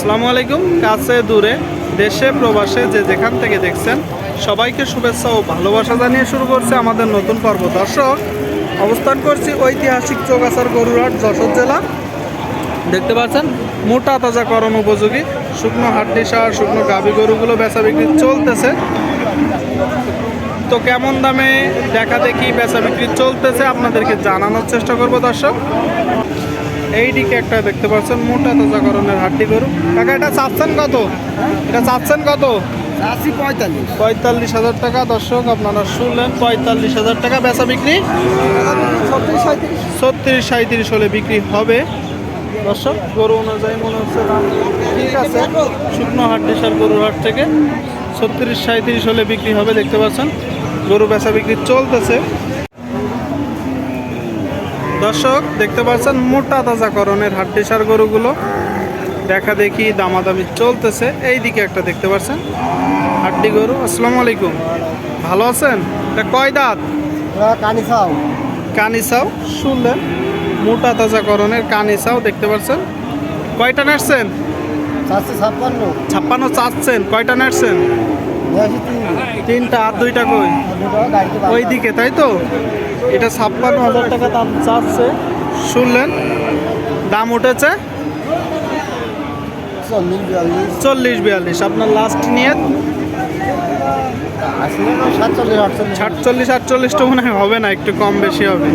আসসালামু আলাইকুম, কাছে দূরে, দেশে, প্রবাসে, যে যেখান থেকে দেখছেন, সবাইকে শুভেচ্ছা ও ভালোবাসা জানিয়ে শুরু করছে আমাদের নতুন পর্ব। দর্শক, অবস্থান করছি ঐতিহাসিক চৌগাছার গরুরহাট, যশোর জেলা। দেখতে পাচ্ছেন, মোটা তাজা তাজাকরণ উপযোগী, শুকনো হাড্ডি সার, শুকনো গাভী গরুগুলো বেচা বিক্রি চলতেছে। তো কেমন দামে দেখা দেখি বেচা বিক্রি চলতেছে, আপনাদেরকে জানানোর চেষ্টা করব দর্শক। এইদিকে একটা দেখতে পাচ্ছেন মোটা তাজাকরণের হাড্ডি গরু। কাকা এটা চাচ্ছেন কত? এটা চাচ্ছেন কত? আশি পঁয়তাল্লিশ। পঁয়তাল্লিশ হাজার টাকা। দর্শক আপনারা শুনলেন পঁয়তাল্লিশ হাজার টাকা বেচা বিক্রি? ছত্রিশ সাঁত্রিশ হলে বিক্রি হবে। দর্শক গরু অনুযায়ী মনে হচ্ছে দাম ঠিক আছে। শুকনো হাট দেশার গরুর হাট থেকে ছত্রিশ সাঁত্রিশ হলে বিক্রি হবে দেখতে পাচ্ছেন। গরু বেচা বিক্রি চলতেছে। দর্শক দেখতে পাচ্ছেন মোটা তাজাকরণের হাট দেশার গরুগুলো। দেখা দেখি দামাদামি চলতেছে। এই দিকে একটা দেখতে পাচ্ছেন হাড্ডি গরু। আসসালামু আলাইকুম। ভালো আছেন? এটা কয় দাঁত? কানি খাও কানিসাও শুনলেন। মোটা তাজা তাজাকরণের কানিসাও দেখতে পাচ্ছেন। কয়টা নাড়ছেন? ছাপ্পান্ন। ছাপ্পান্ন চাচ্ছেন। কয়টা নাড়ছেন? তিনটা আর দুইটা কই? ওই দিকে তাই তো? এটা ছাপ্পান্ন হাজার টাকা দাম চাচ্ছে। শুনলেন? দাম উঠেছে? চল্লিশ বিয়াল্লিশ। আপনার লাস্ট নিয়ে? সাতচল্লিশ, আটচল্লিশ সাতচল্লিশ আটচল্লিশটা মনে হয় হবে না, একটু কম বেশি হবে।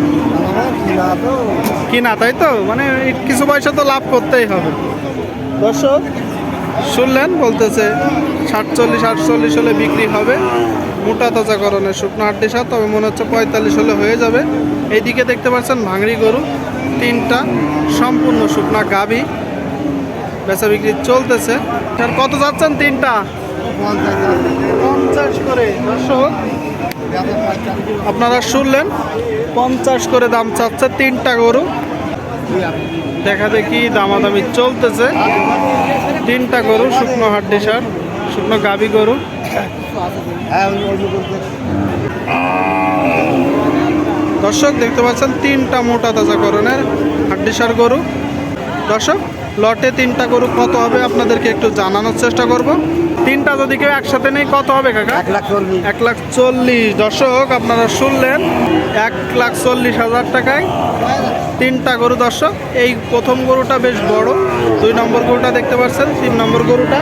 কিনা, তাই তো? মানে কিছু পয়সা তো লাভ করতেই হবে। দর্শক শুনলেন? বলতেছে, সাতচল্লিশ, আটচল্লিশ হলে বিক্রি হবে। মোটা তাজাকরণের শুকনো আটটি সাত তবে মনে হচ্ছে পঁয়তাল্লিশ হলে হয়ে যাবে। এইদিকে দেখতে পাচ্ছেন ভাঙড়ি গরু, তিনটা সম্পূর্ণ শুকনা গাবি বেচা বিক্রি চলতেছে। আর কত যাচ্ছেন তিনটা? পঞ্চাশ করে। দর্শক, আপনারা শুনলেন, পঞ্চাশ করে দাম চাচ্ছে তিনটা গরু। দেখা দেখি দামাদামি চলতেছে। তিনটা গরু, শুকনো হাড্ডি সার, শুকনো গাবি গরু। দর্শক, দেখতে পাচ্ছেন, তিনটা মোটা তাজা করণের হাড্ডি সার গরু। দর্শক, লটে তিনটা গরু কত হবে আপনাদেরকে একটু জানানোর চেষ্টা করব। তিনটা যদি কেউ একসাথে নেই কত হবে কাকা? এক লাখ চল্লিশ। এক লাখ চল্লিশ। দর্শক আপনারা শুনলেন এক লাখ চল্লিশ হাজার টাকায় তিনটা গরু। দর্শক এই প্রথম গরুটা বেশ বড়। দুই নম্বর গরুটা দেখতে পাচ্ছেন তিন নম্বর গরুটা।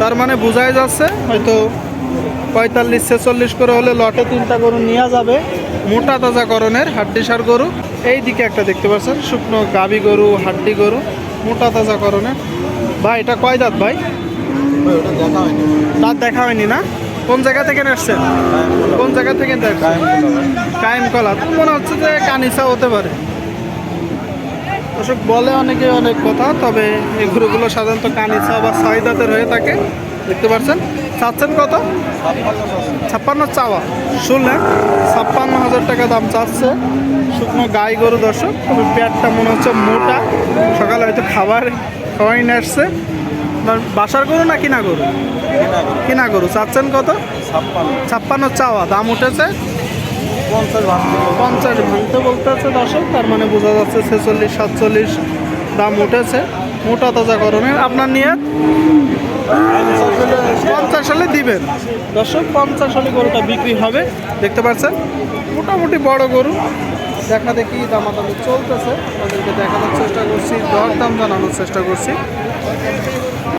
তার মানে বোঝাই যাচ্ছে হয়তো পঁয়তাল্লিশ ছেচল্লিশ করে হলে লটে তিনটা গরু নেওয়া যাবে। মোটা তাজা তাজাকরণের হাড্ডিসার গরু। এই দিকে একটা দেখতে পাচ্ছেন শুকনো গাবি গরু হাড্ডি গরু মোটা তাজাকরণের ভাই এটা কয় দাঁত ভাই? দাঁত দেখা হয়নি না? কোন জায়গা থেকে আসছেন কোন জায়গা থেকে কায়েম কলা। মনে হচ্ছে যে কানিসা হতে পারে। অশোক বলে অনেকে অনেক কথা, তবে এই গরুগুলো সাধারণত কানিসা বা ছয় হয়ে থাকে। দেখতে পাচ্ছেন? চাচ্ছেন কত? ছাপ্পান্ন চাওয়া। শুনলেন ছাপ্পান্ন হাজার টাকা দাম চাচ্ছে শুকনো গাই গরু দর্শক। তবে পেটটা মনে হচ্ছে মোটা। সকালে হয়তো খাবার খাওয়াই নিয়ে আসছে আপনার বাসার গরু না কিনা গরু? কিনা গরু। চাচ্ছেন কত? ছাপ্পান্ন। চাওয়া। দাম উঠেছে? পঞ্চাশ ভাঙতে পঞ্চাশ ভাঙতে বলতে আছে দর্শক তার মানে বোঝা যাচ্ছে ছেচল্লিশ সাতচল্লিশ দাম উঠেছে। মোটা তাজা করণের আপনার নিয়ে পঞ্চাশ সালে দিবেন। দর্শক পঞ্চাশ সালে গরুটা বিক্রি হবে। দেখতে পাচ্ছেন? মোটামুটি বড় গরু। দেখা দেখি দামাদামি চলতেছে। তাদেরকে দেখানোর চেষ্টা করছি দর দাম জানানোর চেষ্টা করছি।